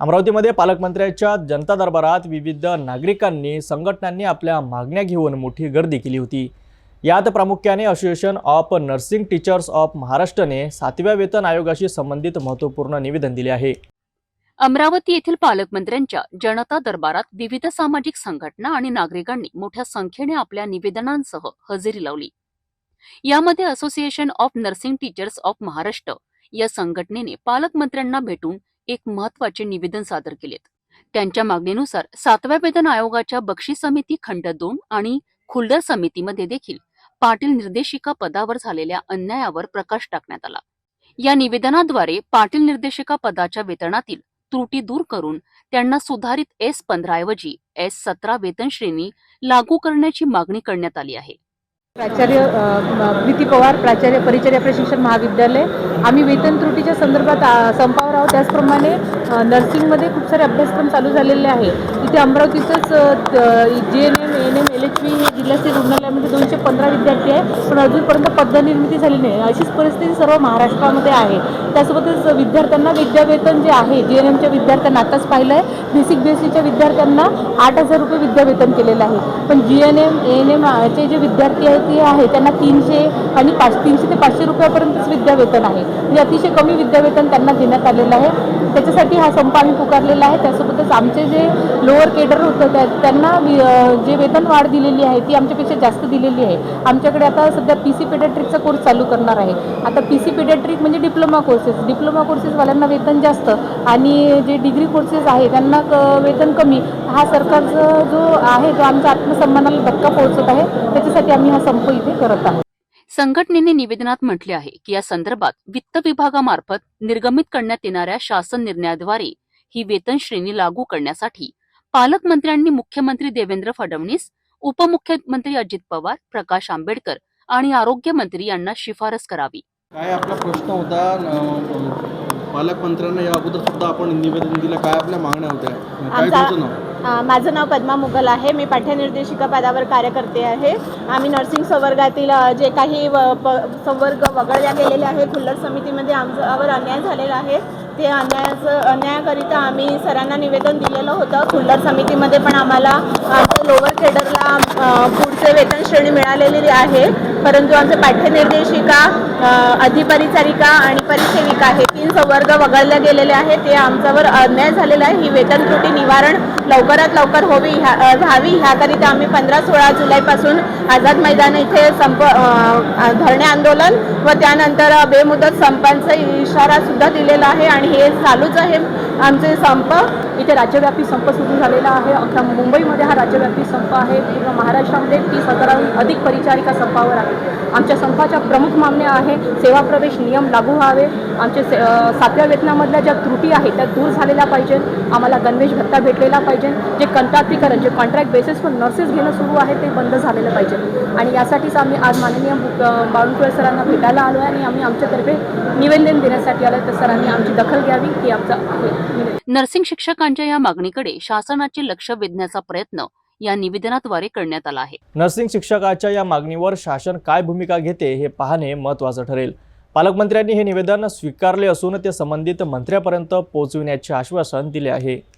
अमरावतीमध्ये पालकमंत्र्यांच्या जनता दरबारात विविध नागरिकांनी संघटनांनी आपल्या मागण्या घेऊन मोठी गर्दी केली होती. यात प्रामुख्याने association of nursing teachers of महाराष्ट्रने सातव्या वेतन आयोगाशी संबंधित महत्त्वपूर्ण निवेदन दिले आहे. अमरावती येथील पालकमंत्र्यांच्या जनता दरबारात विविध सामाजिक संघटना आणि नागरिकांनी मोठ्या संख्येने आपल्या निवेदनांसह हजेरी लावली. यामध्ये association of nursing teachers of Maharashtra या संघटनेने पालकमंत्र्यांना भेटून एक महत्त्वाचे निवेदन सादर केलेत. त्यांच्या मागणीनुसार सातव्या वेतन आयोगाच्या बक्षीस समिती खंड दोन आणि खुल्डर समितीमध्ये देखील पाटील निर्देशिका पदावर झालेल्या अन्यायावर प्रकाश टाकण्यात आला. या निवेदनाद्वारे पाटील निर्देशिका पदाच्या वेतनातील त्रुटी दूर करून त्यांना सुधारित एस पंधराऐवजी एस सतरा वेतन श्रेणी लागू करण्याची मागणी करण्यात आली आहे. प्राचार्य प्रीती पवार प्राचार्य परिचर्या प्रशिक्षण महाविद्यालय. आम्ही वेतन त्रुटीच्या संदर्भात आ, संपावर आहोत. त्याचप्रमाणे नर्सिंगमध्ये खूप सारे अभ्यासक्रम चालू झालेले आहे. इथे अमरावतीतच जे N M N M L H P हे जिल्ह्यातील रुग्णालयामध्ये दोनशे पंधरा विद्यार्थी आहे. पण अजूनपर्यंत पदनिर्मिती झाली नाही. अशीच परिस्थिती सर्व महाराष्ट्रामध्ये आहे. त्यासोबतच विद्यार्थ्यांना विद्यावेतन जे आहे जे एन एमच्या विद्यार्थ्यांना आताच पाहिलं आहे बेसिक बेसिकच्या विद्यार्थ्यांना आठ हजार रुपये विद्यावेतन केलेलं आहे. पण G N M A N एमचे जे विद्यार्थी आहेत ते आहे त्यांना तीनशे आणि पाच तीनशे ते पाचशे रुपयापर्यंतच विद्यावेतन आहे. म्हणजे अतिशय कमी विद्यावेतन त्यांना देण्यात आलेलं आहे. त्याच्यासाठी हा संप आम्ही पुकारलेला आहे. त्यासोबतच आमचे जे लोअर केडर होतं त्या त्यांना जे वेतन वाढ दिलेली आहे ती आमच्यापेक्षा जास्त दिलेली आहे. आमच्याकडे आता सध्या पी सी पेडेट्रिकचा कोर्स चालू करणार आहे. आता पी सी पेडेट्रिक म्हणजे डिप्लोमा कोर्सेस डिप्लोमा कोर्सेसवाल्यांना वेतन जास्त आणि जे डिग्री कोर्सेस आहे त्यांना क- वेतन कमी. हा सरकारचा जो आहे तो आमच्या आत्मसन्मानाला धक्का पोहोचत आहे त्याच्यासाठी आम्ही हा संप इथे करत आहोत. संघटनेने निवेदनात म्हटले आहे की या संदर्भात वित्त विभागामार्फत निर्गमित करण्यात येणाऱ्या शासन निर्णयाद्वारे ही वेतन श्रेणी लागू करण्यासाठी पालकमंत्र्यांनी मुख्यमंत्री देवेंद्र फडणवीस उपमुख्यमंत्री अजित पवार प्रकाश आंबेडकर आणि आरोग्यमंत्री यांना शिफारस करावी. काय आपला प्रश्न होता? पालकमंत्र्यांना या अगोदर सुद्धा आपण निवेदन दिलं. काय आपल्या मागण्या होत्या? काय माझं नाव पद्मा मुघल आहे. मी पाठ्यनिर्देशिका पदावर कार्य करते आहे. आम्ही नर्सिंग संवर्गातील जे काही व- प- संवर्ग वगळल्या गेलेले आहे खुल्लर समितीमध्ये आमच्यावर अन्याय झालेला आहे. ते अन्यायाचं अन्यायाकरिता आम्ही सरांना निवेदन दिलेलं होतं. खुल्लर समितीमध्ये पण आम्हाला आमच्या लोअर केडरला पुढचे वेतन श्रेणी मिळालेली आहे. परंतु आमचे पाठ्यनिर्देशिका अधिपरिचारिका आणि परिसेविका हे तीन संवर्ग वगळले गेलेले आहे ते आमच्यावर अन्याय झालेला आहे. ही वेतन त्रुटी निवारण लवकरात लवकर होवी ह्या व्हावी. ह्याकरिता आम्ही पंधरा सोळा जुलैपासून आझाद मैदान इथे संप धरणे आंदोलन व त्यानंतर बेमुदत संपांचा इशारा सुद्धा दिलेला आहे आणि हे चालूच आहे. आमचे संप इथे राज्यव्यापी संप सुरू झालेला आहे. अख्या मुंबईमध्ये हा राज्यव्यापी संप आहे. पूर्ण महाराष्ट्रामध्ये तीस हजाराहून अधिक परिचारिका संपावर आहे आमच्या संपाच्या प्रमुख मागण्या आहे. सेवा प्रवेश नियम लागू व्हावे. आमचे से सातव्या वेतनामधल्या ज्या त्रुटी आहेत त्या दूर झालेल्या पाहिजे. आम्हाला गणवेश भत्ता भेटलेला पाहिजे. जे कंत्राटीकरण जे कॉन्ट्रॅक्ट बेसिसवर नर्सेस घेणं सुरू आहे ते बंद झालेलं पाहिजे. आणि यासाठीच आम्ही आज माननीय मुक- बावनकुळे सरांना भेटायला आलो आहे आणि आम्ही आमच्यातर्फे निवेदन देण्यासाठी आलो तर सरांनी आमची दखल घ्यावी की आमचा नर्सिंग शिक्षकांच्या या मागणीकडे शासनाचे लक्ष वेधण्याचा प्रयत्न या निवेदनाद्वारे करण्यात आला आहे. नर्सिंग शिक्षकाच्या या मागणीवर शासन काय भूमिका घेते हे पाहणे महत्त्वाचं ठरेल. पालकमंत्र्यांनी हे निवेदन स्वीकारले असून ते संबंधित मंत्र्यापर्यंत पोहोचविण्याचे आश्वासन दिले आहे.